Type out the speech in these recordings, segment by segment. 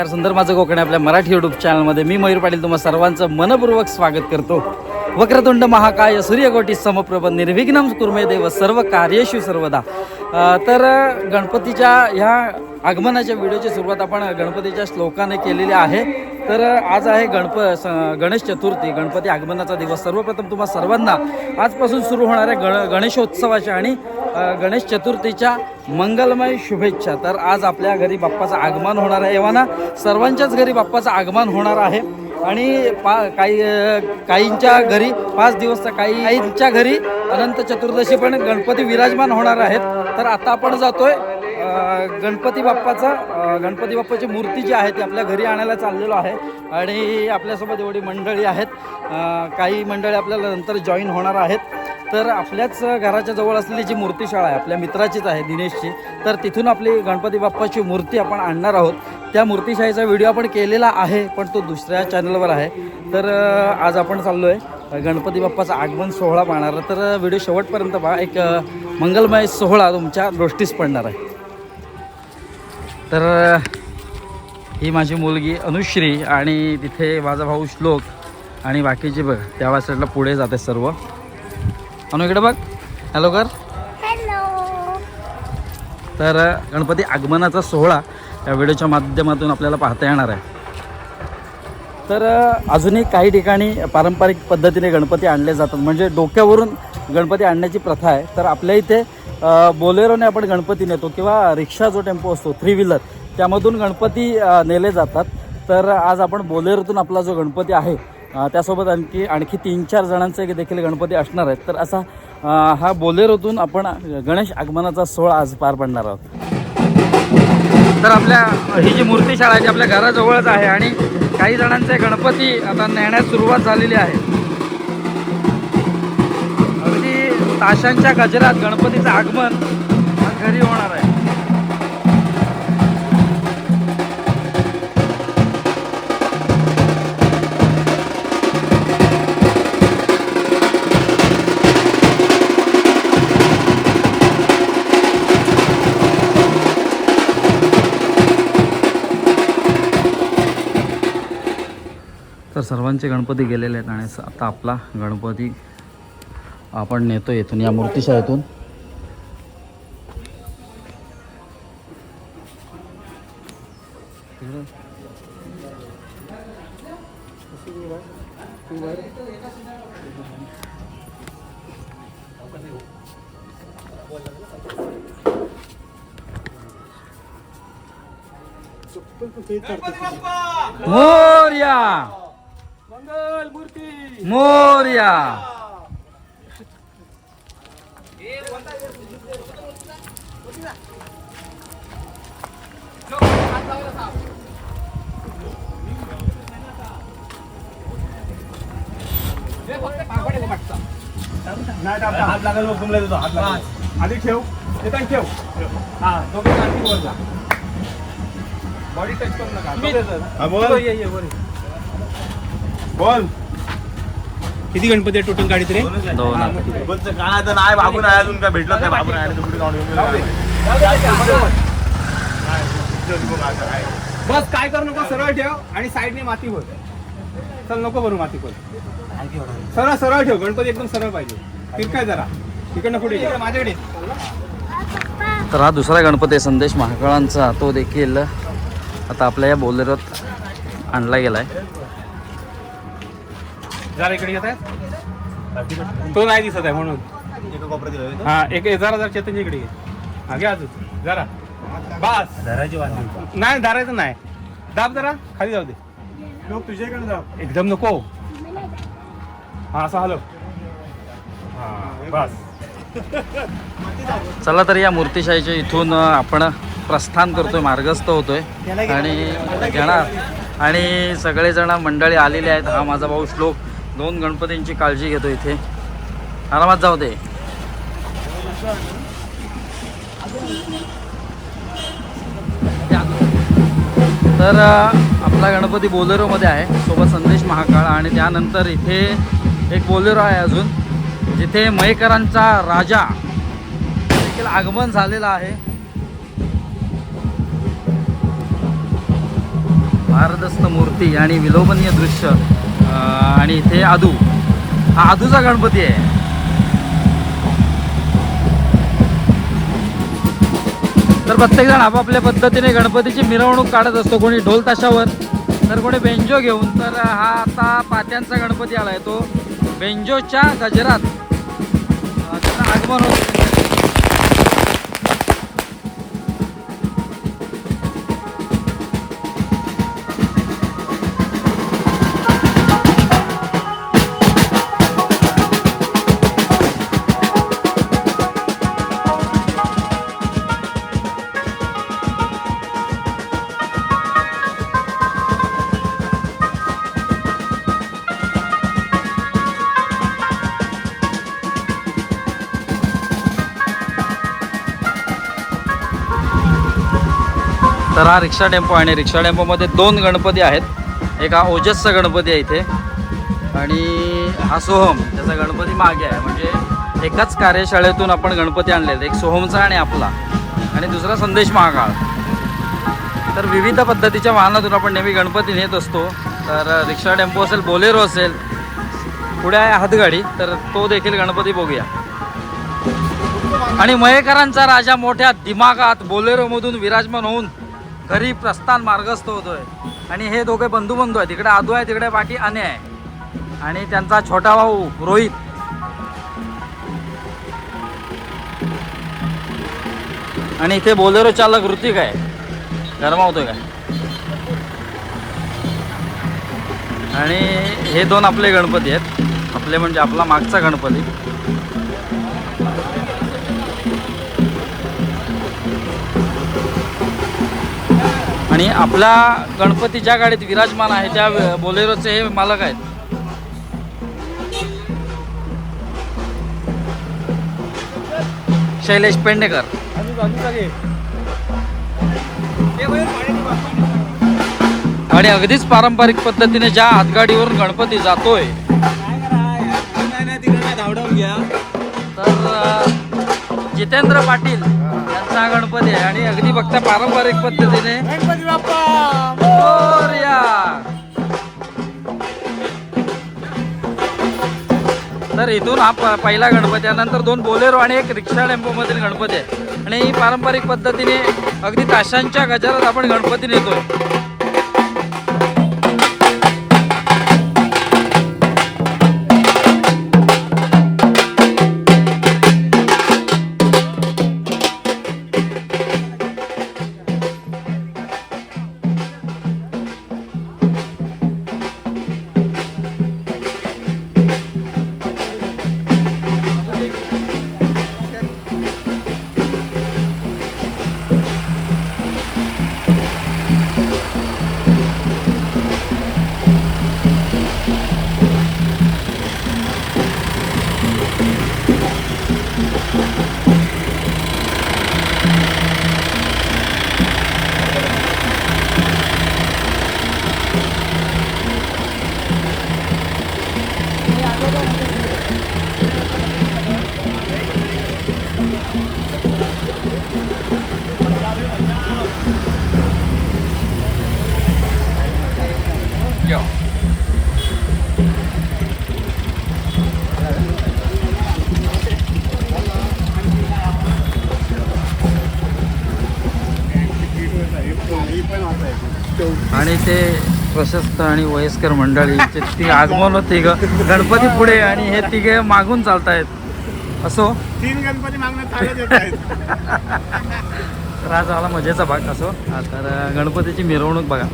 नमस्कार सुंदर माझं कोकण आपल्या मराठी यूट्यूब चॅनलमध्ये मी मयूर पाटील तुम्हाला सर्वांचं मनपूर्वक स्वागत करतो. वक्रतुंड महाकाय सूर्यकोटी समप्रभ निर्विघ्नम कुर्मे देव सर्व कार्येषु सर्वदा. तर गणपतीच्या ह्या आगमनाच्या व्हिडिओची सुरुवात आपण गणपतीच्या श्लोकाने केलेली आहे. तर आज आहे गणप स- गणेश चतुर्थी गणपती आगमनाचा दिवस. सर्वप्रथम तुम्हा सर्वांना आजपासून सुरू होणाऱ्या गण गणेशोत्सवाच्या आणि गणेश चतुर्थीच्या मंगलमय शुभेच्छा. तर आज आपल्या घरी बाप्पाचं आगमन होणार आहे. एव्हाना सर्वांच्याच घरी बाप्पाचं आगमन होणार आहे. आणि पा काही काहींच्या घरी पाच दिवस तर काही काहींच्या घरी अनंत चतुर्दशी पण गणपती विराजमान होणार आहेत. तर आता आपण जातोय गणपती बाप्पाचा गणपती बाप्पाची मूर्ती जी आहे ती आपल्या घरी आणायला चाललेलो आहे. आणि आपल्यासोबत एवढी मंडळी आहेत. काही मंडळी आपल्याला नंतर जॉईन होणार आहेत. तर आपल्याच घराच्या जवळ असलेली जी मूर्तीशाळा आहे आपल्या मित्राचीच आहे दिनेशची तर तिथून आपली गणपती बाप्पाची मूर्ती आपण आणणार आहोत. त्या मूर्तीशाळेचा व्हिडिओ आपण केलेला आहे पण तो दुसऱ्या चॅनलवर आहे. तर आज आपण चाललो आहे गणपती बाप्पाचा आगमन सोहळा पाहणार. तर व्हिडिओ शेवटपर्यंत पहा. एक मंगलमय सोहळा तुमच्या दृष्टीस पडणार आहे. तर ही माझी मुलगी अनुश्री आणि तिथे माझा भाऊ श्लोक आणि बाकीचे बघ त्या साईडला पुढे जाते सर्व. अनु इकडे बघ. हॅलो कर. तर गणपती आगमनाचा सोहळा या व्हिडिओच्या माध्यमातून आपल्याला पाहता येणार आहे. तर अजूनही काही ठिकाणी पारंपरिक पद्धतीने गणपती आणले जातात. म्हणजे डोक्यावरून गणपती आणण्याची प्रथा आहे. तर आपल्या इथे बोलेरोने आपण गणपती नेतो किंवा रिक्षा जो टेम्पो असतो थ्री व्हीलर त्यामधून गणपती नेले जातात. तर आज आपण बोलेरोतून आपला जो गणपती आहे त्यासोबत आणखी आणखी तीन चार जणांचे देखील गणपती असणार आहेत. तर असा हा बोलेरोतून आपण गणेश आगमनाचा सोहळा आज पार पडणार आहोत. तर आपल्या ही जी मूर्तीशाळा आहे ती आपल्या घराजवळच आहे आणि काही जणांचे गणपती आता नेण्यास सुरुवात झालेली आहे. अगदी ताशांच्या गजरात गणपतीचं आगमन सर्वांचे गणपती गेलेले आहेत आणि आता आपला गणपती आपण नेतो इथून या मूर्तिशाळेतून. मोर्या मोर्या. हात लागेल मग तुमला देतो हात लागेल. आधी ठेव येताना ठेव. हा दोघे आणखी वर जा. बॉडी टच करू नका. बोल. ये ये वर ये. बोल. किती गणपती आहे टोटल गाडीत रे? दोन काय नाही बाबू नाही अजून काय भेटलं नाही बाबू नाही कुठे जाऊन बस काय करू नको सरळ ठेव आणि साईडने माती होत चल नको भरू माती खोल. सरळ सरळ ठेव गणपती एकदम सरळ पाहिजे. तिरकाय जरा. तिकडनं पुढे ये. माझ्याकडे. तर हा दुसरा गणपती आहे संदेश महाकाळांचा. तो देखील आता आपल्या या बोलेरोत आणला गेलाय. जरा इकडे येत आहे तो नाही दिसत आहे म्हणून. एका कोपऱ्यात दिलं हा एक एक जरा जरा चेतनच्या इकडे ये. हा घ्या अजून. जरा. बस. धराची वाजली नाही. दारायचं नाही. दाब जरा. खाली जाऊ दे. लोक तुझ्याकडे जाऊ एकदम नको. हा असं हलव. हा बस. चला तर या मूर्तिशाहीच्या इथून आपण प्रस्थान करतोय मार्गस्थ होतोय. आणि घेणार. आणि सगळेजण मंडळी आलेले आहेत. हा माझा भाऊ श्लोक. दोन गणपतींची काळजी घेतो इथे. आरामात जाऊ दे. तर आपला गणपती बोलेरोमध्ये आहे. सोबत संदेश महाकाळ आणि त्यानंतर इथे एक बोलेरो आहे अजून जिथे मयेकरांचा राजा देखील आगमन झालेला आहे. भारदस्त मूर्ती आणि विलोभनीय दृश्य. आणि इथे आदू. हा आदूचा गणपती आहे. तर प्रत्येकजण आपापल्या पद्धतीने गणपतीची मिरवणूक काढत असतो. कोणी ढोल ताशावर तर कोणी बेंजो घेऊन. तर हा आता पात्यांचा गणपती आला आहे तो. बेंजोच्या गजरात. अं, आगमन होतं. तर हा रिक्षा टेम्पो आणि रिक्षा टेम्पोमध्ये दोन गणपती आहेत. एक हा ओजसचा गणपती आहे इथे. आणि हा सोहम त्याचा गणपती मागे आहे. म्हणजे एकाच कार्यशाळेतून आपण गणपती आणले आहेत एक सोहमचा आणि आपला. आणि दुसरा संदेश महाकाळ. तर विविध पद्धतीच्या वाहनातून आपण नेहमी गणपती नेत असतो. तर रिक्षा टेम्पो असेल बोलेरो असेल पुढे आहे हातगाडी. तर तो देखील गणपती बघूया. आणि मयेकरांचा राजा मोठ्या दिमागात बोलेरोमधून विराजमान होऊन घरी प्रस्थान मार्गस्थ होतोय. आणि हे दोघे बंधू बंधू आहेत. तिकडे आदू आहे तिकडे बाकी अने आहे. आणि त्यांचा छोटा भाऊ रोहित. आणि इथे बोलेरो चालक ऋतिक आहे. गरमावतोय काय? आणि हे दोन आपले गणपती आहेत. आपले म्हणजे आपला मागचा गणपती. आणि आपला गणपती ज्या गाडीत विराजमान आहे त्या बोलेरोचे हे मालक आहेत. शैलेश पेंडेकर. आणि अगदीच पारंपरिक पद्धतीने ज्या हातगाडीवरून गणपती जातोय नाही नाही धावडावून घ्या. जितेंद्र पाटील यांचा गणपती आहे आणि अगदी बघता पारंपरिक पद्धतीने गणपती बाप्पा! मोरया. तर इथून हा पहिला गणपती आहे. नंतर दोन बोलेरो आणि एक रिक्षा टेम्पो मधील गणपती आहे. आणि ही पारंपरिक पद्धतीने अगदी ताशांच्या गजरात आपण गणपती नेतोय. आणि ते प्रशस्त आणि वयस्कर मंडळी ते ती आगमन होती ग. गणपती पुढे आणि हे तिघे मागून चालतायत. असो. तीन गणपती चालत आहेत. तर हा झाला मजेचा भाग असो. हा, तर गणपतीची मिरवणूक बघा.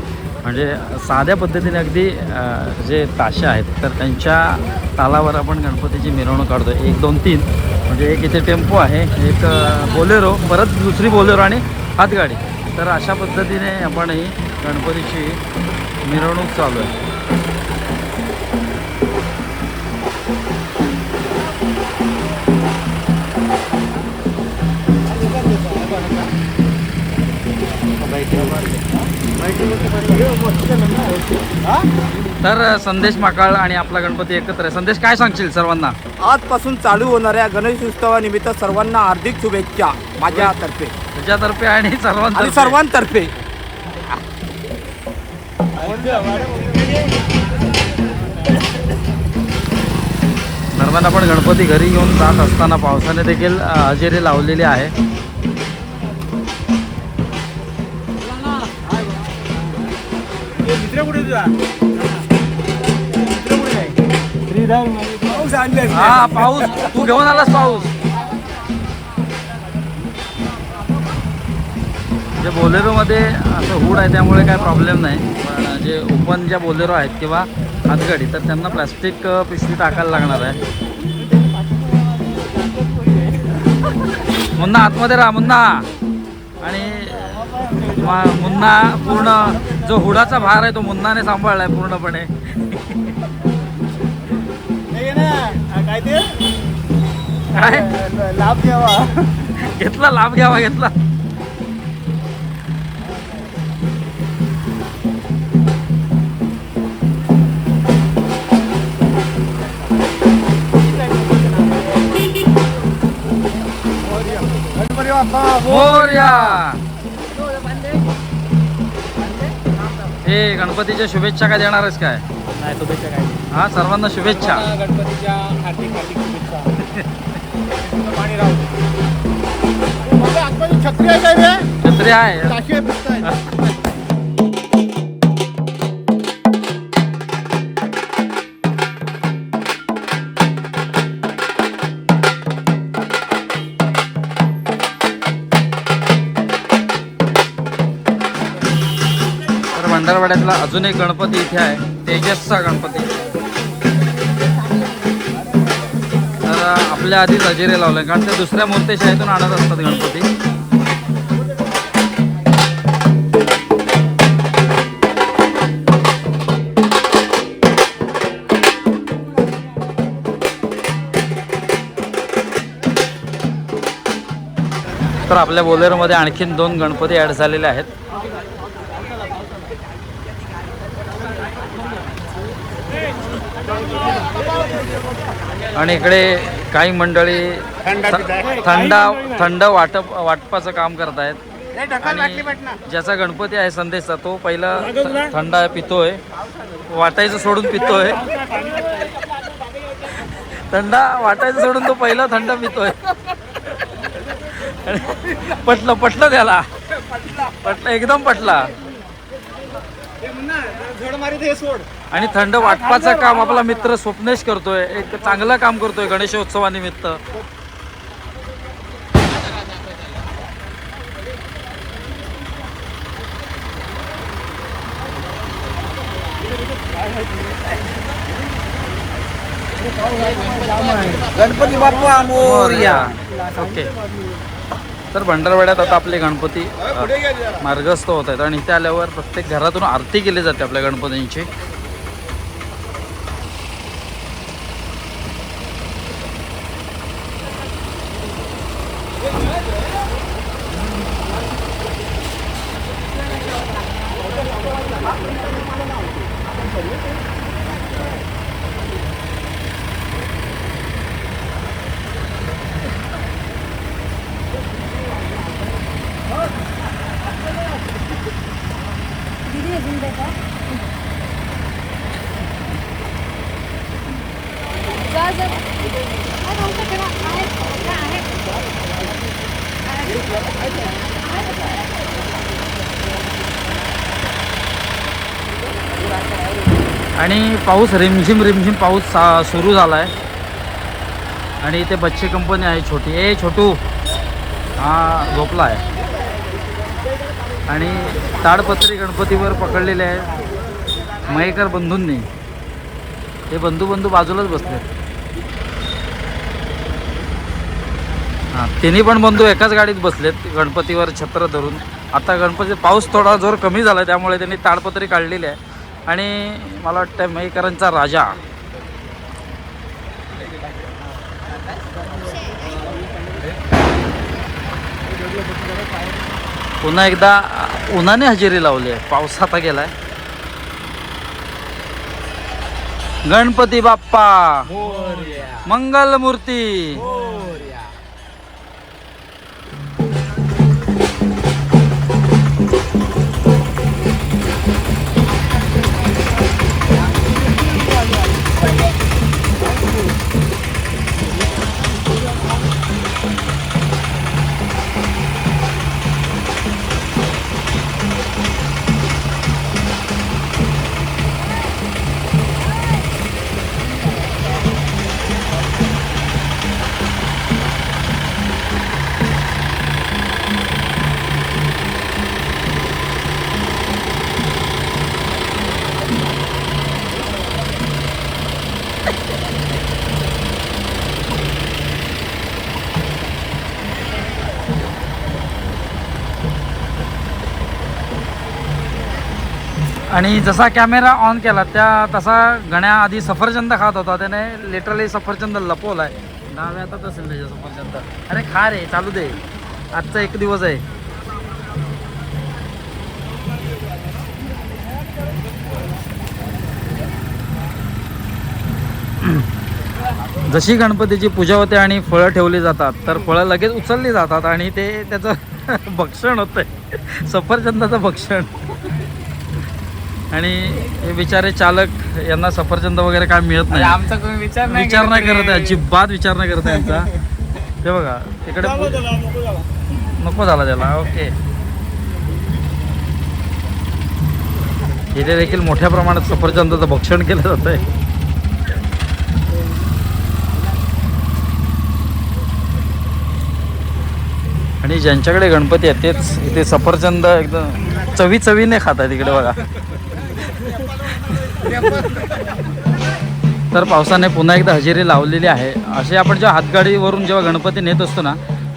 म्हणजे साध्या पद्धतीने अगदी जे ताशा आहेत तर त्यांच्या तालावर आपण गणपतीची मिरवणूक काढतो एक दोन तीन. म्हणजे एक इथे टेम्पो आहे एक बोलेरो परत दुसरी बोलेरो आणि हातगाडी. तर अशा पद्धतीने आपण ही गणपतीची मिरवणूक चालू आहे. तर संदेश माकाळ आणि आपला गणपती एकत्र आहे. संदेश काय सांगशील सर्वांना? आजपासून चालू होणाऱ्या गणेश उत्सवानिमित्त सर्वांना हार्दिक शुभेच्छा माझ्यातर्फे. तुझ्यातर्फे आणि आणि सर्वांतर्फे. दरम्यान आपण गणपती घरी घेऊन जात असताना पावसाने देखील हजेरी लावलेली आहे. मित्र कुठे तुझा? मित्र कुठे आहे? श्रीधर पाऊस आणले हा पाऊस. तू घेऊन आलास पाऊस. जे बोलेरोमध्ये असं हुड आहे त्यामुळे काय प्रॉब्लेम नाही. पण जे ओपन ज्या बोलेरो आहेत किंवा हातगाडी तर त्यांना प्लास्टिक पिशवी टाकायला लागणार आहे. मुन्ना आतमध्ये राहा मुन्ना. आणि मुन्ना पूर्ण जो हुडाचा भार आहे तो मुन्नाने सांभाळलाय पूर्णपणे. काय ते? काय? लाभ घ्यावा. घेतला लाभ घ्यावा घेतला. बाप्पा मोरया. हे गणपतीच्या शुभेच्छा काय देणारच काय? नाही शुभेच्छा काय? हा सर्वांना शुभेच्छा. गणपतीच्या हार्दिक हार्दिक शुभेच्छा. छत्री आहे काय छत्री आहे. भंडारवाड्यातला अजून एक गणपती इथे आहे तेजसचा गणपती. तर आपल्या आधीच हजेरी लावलं कारण ते दुसऱ्या मूर्तीशाहीतून आणत असतात गणपती. तर आपल्या बोलेरोमध्ये आणखीन दोन गणपती ॲड झालेले आहेत. आणि इकडे काही मंडळी थंड थंड वाटप वाटपाचं काम करतायत. आणि ज्याचा गणपती आहे संदेशचा तो पहिला थंड पितोय. वाटायचं सोडून पितोय. थंड वाटायचं सोडून तो पहिला थंड पितोय. पटलं पटलं त्याला. पटलं एकदम पटला. झोड मारी ते सोड. आणि थंड वाटपाचं काम आपला मित्र स्वप्नेश करतोय. एक चांगलं काम करतोय गणेशोत्सवानिमित्त. गणपती बाप्पा मोरया. ओके. तर भंडारवाड्यात आता आपले गणपती मार्गस्थ होत आहेत. आणि इथे आल्यावर प्रत्येक घरातून आरती केली जाते आपल्या गणपतींची जा जा काय भाऊ का ठेवा आहे आहे आणि पाऊस रिमझिम रिमझिम पाऊस सा- सुरू झाला आहे आणि इथे बच्चे कंपनी आहे छोटी. ए छोटू. हा झोपला आहे आणि ताडपत्री गणपतीवर पकडलेले आहे मयेकर बंधूंनी. हे बंधू बंधू बाजूलाच बसले हां तिन्ही पण बंधू एकाच गाडीत बसलेत गणपतीवर छत्र धरून. आता गणपती पाऊस थोडा जोर कमी झाला त्यामुळे त्यांनी ताडपत्री काढलेली आहे. आणि मला वाटतं मयेकरांचा राजा. पुन्हा एकदा उन्हाने हजेरी लावली आहे. पाऊस आता गेलाय. गणपती बाप्पा. मंगल आणि जसा कॅमेरा ऑन केला त्या तसा गण्या आधी सफरचंद खात होता. त्याने लिटरली सफरचंद लपवलाय. डाव्या हातात असेल त्याच्या सफरचंद. अरे खा रे चालू दे. आजचा एक दिवस आहे. जशी गणपतीची पूजा होते आणि फळं ठेवली जातात तर फळं लगेच उचलली जातात आणि ते त्याचं भक्षण होतंय. सफरचंदाचं भक्षण. आणि हे बिचारे चालक यांना सफरचंद वगैरे काय मिळत नाही. आमचा कोणी विचार नाही विचार नाही करत. आहे अजिबात विचार नाही करत आहे यांचा. ते बघा तिकडे नको झाला त्याला ओके. इथे देखील मोठ्या प्रमाणात सफरचंदाचं भक्षण केलं जात आहे आणि ज्यांच्याकडे गणपती आहेत तेच इथे सफरचंद एकदम चवी चवीने खात आहेत इकडे बघा. तर पावसाने पुन्हा एकदा हजेरी लावलेली आहे. असे आपण जेव्हा हातगाडीवरून जेव्हा गणपती नेत असतो ना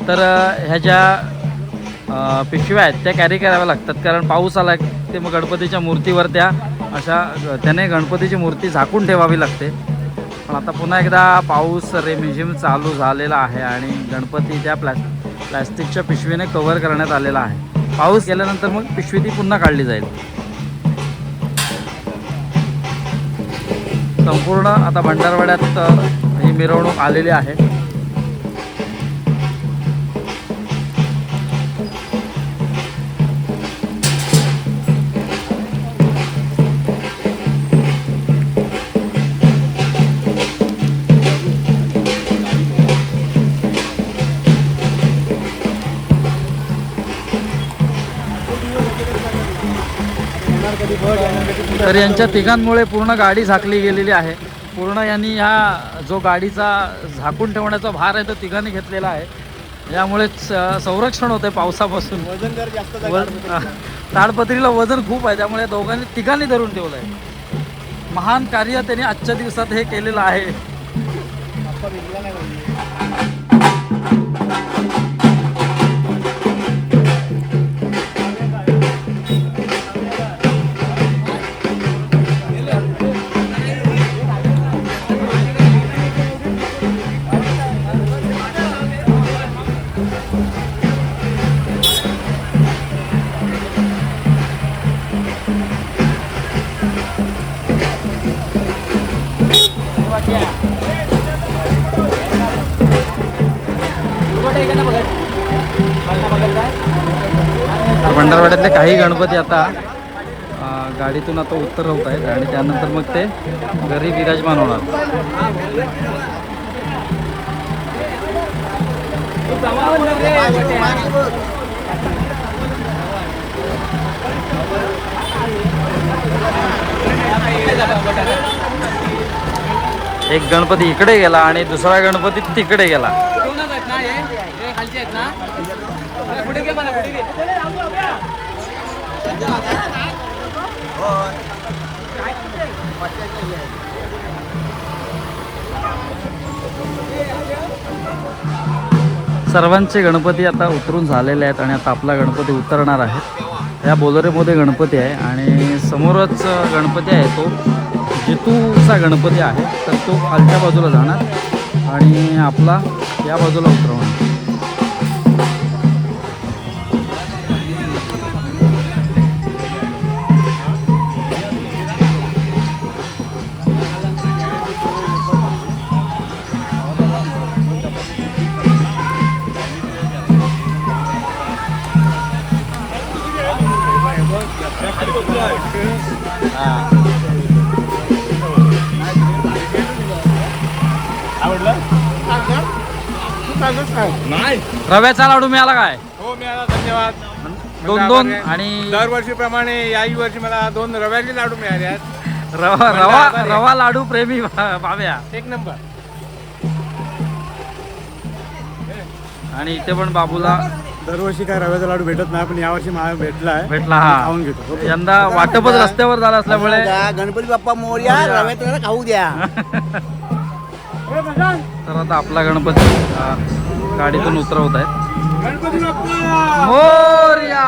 तर ह्या ज्या पिशव्या आहेत त्या कॅरी कराव्या लागतात. कारण पाऊस आला ते मग गणपतीच्या मूर्तीवर त्या अशा त्याने गणपतीची मूर्ती झाकून ठेवावी लागते. पण आता पुन्हा एकदा पाऊस रेमिझिम चालू झालेला आहे आणि गणपती त्या प्लॅ प्लॅस्टिकच्या पिशवीने कव्हर करण्यात आलेला आहे. पाऊस गेल्यानंतर मग पिशवी ती पुन्हा काढली जाईल. संपूर्ण आता भंडारवाड्यात ही मिरवणूक आलेली आहे. तर यांच्या तिघांमुळे पूर्ण गाडी झाकली गेलेली आहे. पूर्ण यांनी ह्या जो गाडीचा झाकून ठेवण्याचा भार आहे तो तिघांनी घेतलेला आहे. यामुळे संरक्षण होते पावसापासून. ताडपत्रीला वजन खूप आहे. त्यामुळे दोघांनी तिघांनी धरून ठेवलं आहे महान कार्य त्यांनी आजच्या दिवसात हे केलेलं आहे. काही गणपती आता गाडीतून आता उत्तर होत आहेत आणि त्यानंतर मग ते घरी विराजमान होणार. एक गणपती इकडे गेला आणि दुसरा गणपती तिकडे गेला. दोनच सर्वांचे गणपती आता उतरून झालेले आहेत आणि आता आपला गणपती उतरणार आहे. या बोलोरेमध्ये गणपती आहे आणि समोरच गणपती आहे तो. जितूचा गणपती आहे तर तो खालच्या बाजूला जाणार आणि आपला या बाजूला उतरवणार. नाही. रव्याचा लाडू मिळाला काय? हो मिळाला धन्यवाद. दोन दोन आणि दरवर्षीप्रमाणे याही वर्षी मला दोन रव्याचे लाडू मिळाले आहेत. रवा रवा रवा लाडू प्रेमी भाव्या. एक नंबर. आणि इथे पण बाबूला दरवर्षी काय रव्याचा लाडू भेटत नाही पण यावर्षी मला भेटला आहे. भेटला हा. खाऊन घेतो. यंदा वाटपच रस्त्यावर झालं असल्यामुळे. गणपती बाप्पा मोर्या रव्यात खाऊ द्या. तर आता आपला गणपती अ, गाडीतून उतरवत आहे. मोर्या!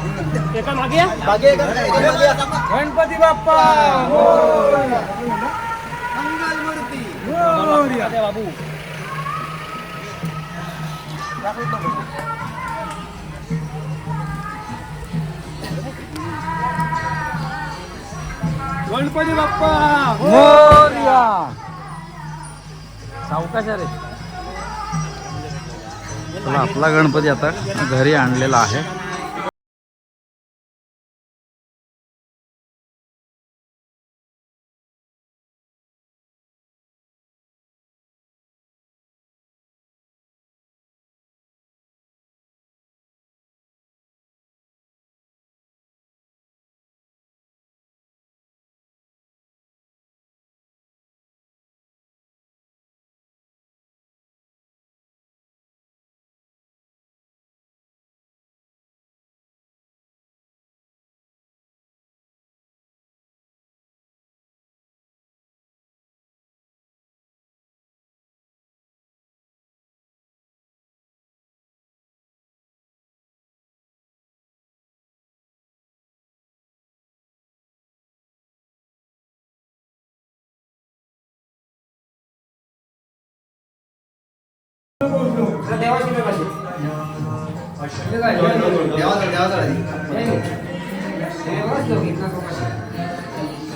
पाठी पाठी दाखव. गणपती बाप्पा. गणपती बाप्पा. मोरया. सावकाश रे. चला आपला गणपती आता घरी आणलेला आहे.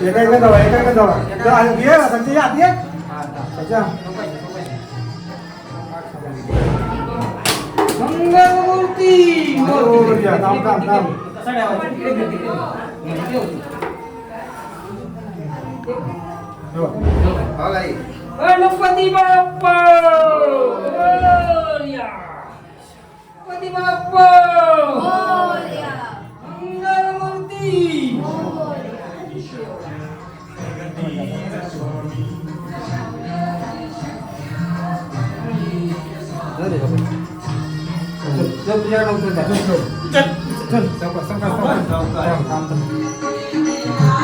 एका एका जावा एका एका जावा ये संजय, आत ये. अच्छा. हो, या, थांब, थांब, थांब. हो. गणपती बाप्पा. गणपती बाप्पा. मंगलमूर्ती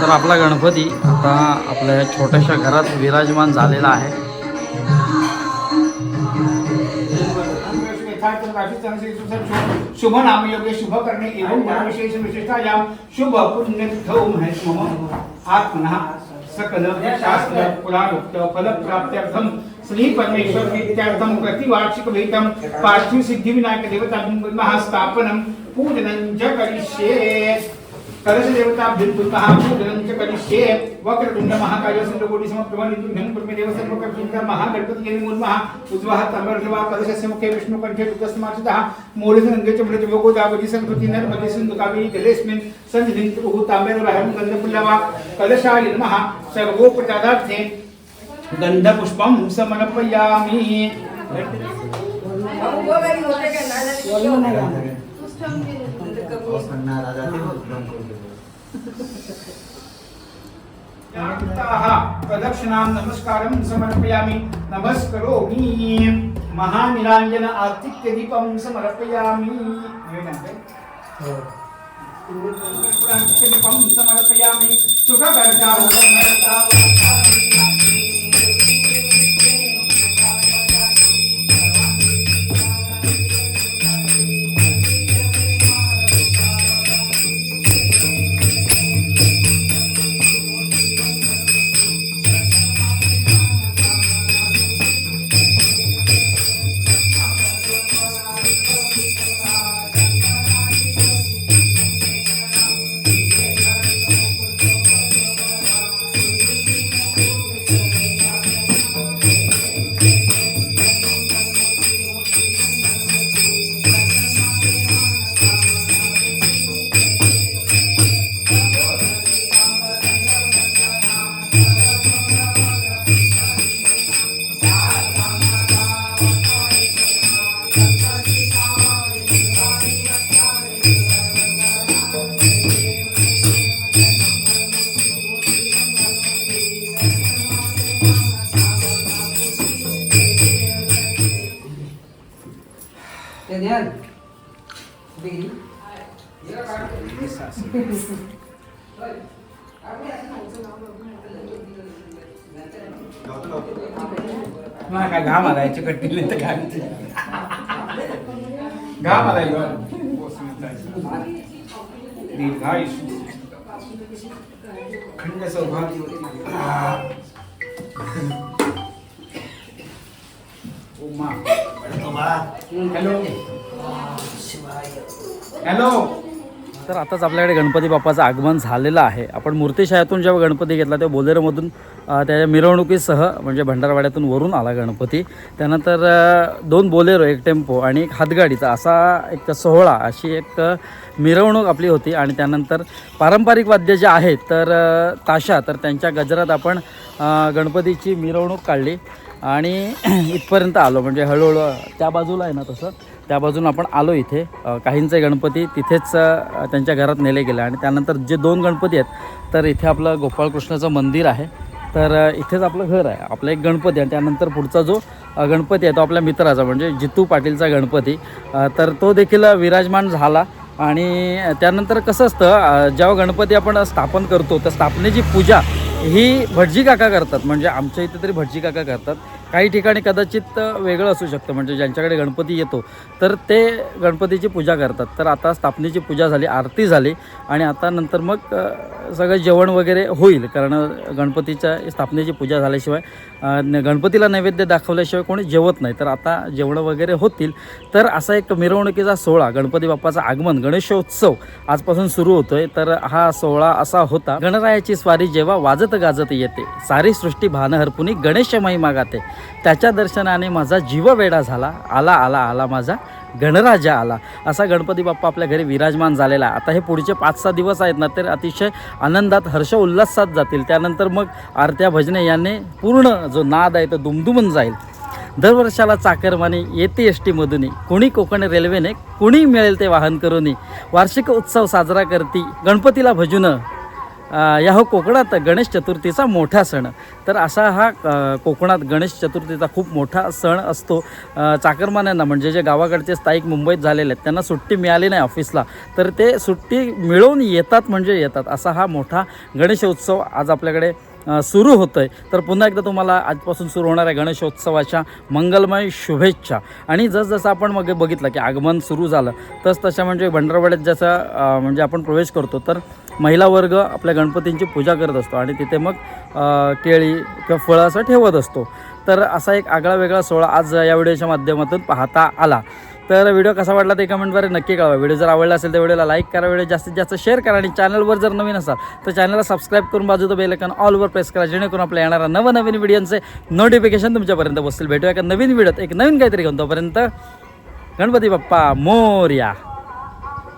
तर आपला गणपती आता आपल्या छोट्याशा घरात विराजमान झालेला आहे. शुभ नाम योग्य शुभ करणे एवं गुण विशेष विशेषतायाम शुभ पुण्य तिथौ मम आत्मनः सकल शास्त्र पुराणोक्त फल प्राप्त्यर्थम श्री परमेश्वर प्रीत्यर्थम प्रतिवार्षिक भेटम पार्थिव सिद्धि विनायक देवता महास्थापनम पूजनं च करिष्ये। सरसदेवताभ्युद्भुतः भूगणं च करिष्ये वक्रतुण्ड महाकाय चन्द्रकोटि समप्रभन् इन्दुघ्नं कुर्मदेव सर्वकर्तृं महागणपति मुन्मः उज्वः तमर्धवा कलशस्य मुखे विष्णुकण्ठे कृतस्माचितः मूलसङ्गे च मृजभोगो दावति सङ्कृति नर्मदि सिन्धुकामिनि जलेऽस्मिन् सन्धिलिङ्गुताम्बेरहं गन्धपुल्लवा कलशाय नमः सर्वोपचारार्थे गन्धपुष्पं समर्पयामि बोलना राजा प्रदक्षिणां नमस्कारं समर्पयामि। नमस्करोमि महानिराञ्जन आस्तिक्यदीपं समर्पयामि। समर्पयामि। सुखकर्ता खंड सौभाग्य हॅलो हॅलो तर आताच आपल्याकडे गणपती बाप्पाचं आगमन झालेलं आहे. आपण मूर्तिशाळेतून जेव्हा गणपती घेतला तेव्हा बोलेरोमधून त्याच्या मिरवणुकीसह म्हणजे भंडारवाड्यातून वरून आला गणपती. त्यानंतर दोन बोलेरो एक टेम्पो आणि एक हातगाडीचा असा एक सोहळा अशी एक मिरवणूक आपली होती आणि त्यानंतर पारंपरिक वाद्य जे आहेत तर ताशा तर त्यांच्या गजरात आपण गणपतीची मिरवणूक काढली आणि इथपर्यंत आलो. म्हणजे हळूहळू त्या बाजूला आहे ना तसं त्या बाजून आपण आलो इथे. काहींचे गणपती तिथेच त्यांच्या घरात नेले गेले आणि त्यानंतर जे दोन गणपती आहेत तर इथे आपलं गोपाळकृष्णाचं मंदिर आहे. तर इथेच आपलं घर आहे. आपलं एक गणपती आहे त्यानंतर पुढचा जो गणपती आहे तो आपल्या मित्राचा म्हणजे जितू पाटीलचा गणपती. तर तो देखील विराजमान झाला. आणि त्यानंतर कसं असतं जेव्हा गणपती आपण स्थापन करतो तर स्थापनेची पूजा ही भटजी काका करतात. म्हणजे आमच्या इथे तरी भटजी काका करतात. काही ठिकाणी कदाचित वेगळं असू शकतं म्हणजे ज्यांच्याकडे गणपती येतो तर ते गणपतीची पूजा करतात. तर आता स्थापनेची पूजा झाली आरती झाली आणि आता नंतर मग सगळं जेवण वगैरे होईल कारण गणपतीच्या स्थापनेची पूजा झाल्याशिवाय गणपतीला नैवेद्य दाखवल्याशिवाय कोणी जेवत नाही. तर आता जेवणं वगैरे होतील. तर असा एक मिरवणुकीचा सोहळा गणपती बाप्पाचं आगमन गणेशोत्सव आजपासून सुरू होतोय. तर हा सोहळा असा होता गणरायाची स्वारी जेव्हा वाजत गाजत येते सारी सृष्टी भान हरपुनी गणेश महिमा गाते त्याच्या दर्शनाने माझा जीव वेडा झाला. आला आला आला माझा गणराजा आला. असा गणपती बाप्पा आपल्या घरी विराजमान झालेला आता हे पुढचे पाच सहा दिवस आहेत ना तर अतिशय आनंदात हर्ष उल्हासात जातील. त्यानंतर मग आरत्या भजने याने पूर्ण जो नाद आहे तो दुमदुमून जाईल. दरवर्षाला चाकरमाने येते एस टीमधून कोणी कोकण रेल्वेने कुणी मिळेल ते वाहन करून. वार्षिक उत्सव साजरा करती गणपतीला भजून या हो कोकणात गणेश चतुर्थीचा मोठा सण. तर असा हा कोकणात गणेश चतुर्थीचा खूप मोठा सण असतो. चाकरमान्यांना म्हणजे जे गावाकडचे स्थायिक मुंबईत झालेले आहेत त्यांना सुट्टी मिळाली नाही ऑफिसला. तर ते सुट्टी मिळवून येतात म्हणजे येतात. असा हा मोठा गणेशोत्सव आज आपल्याकडे सुरू होतं आहे तर पुन्हा एकदा तुम्हाला आजपासून सुरू होणाऱ्या गणेशोत्सवाच्या मंगलमय शुभेच्छा. आणि जसजसं आपण मग बघितलं की आगमन सुरू झालं तस तशा म्हणजे भंडारवाड्यात जसं म्हणजे आपण प्रवेश करतो तर महिला वर्ग आपल्या गणपतींची पूजा करत असतो आणि तिथे मग केळी किंवा फळं असं ठेवत असतो. तर असा एक आगळा वेगळा सोहळा आज या व्हिडिओच्या माध्यमातून पाहता आला. तर व्हिडिओ कसा वाटला ते कमेंटद्वारे नक्की कळवा. व्हिडिओ जर आवडला असेल तर व्हिडिओला लाईक करा व्हिडिओ जास्तीत जास्त शेअर करा आणि चॅनलवर जर नवीन असाल तर चॅनलला सबस्क्राईब करून बाजूचं बेलकन ऑलवर प्रेस करा जेणेकरून आपल्या येणाऱ्या नवनवीन व्हिडिओचे नोटिफिकेशन तुमच्यापर्यंत पोहोचतील. भेटूया एका नवीन व्हिडिओत एक नवीन काहीतरी घेऊन. तोपर्यंत गणपती बाप्पा मोर्या.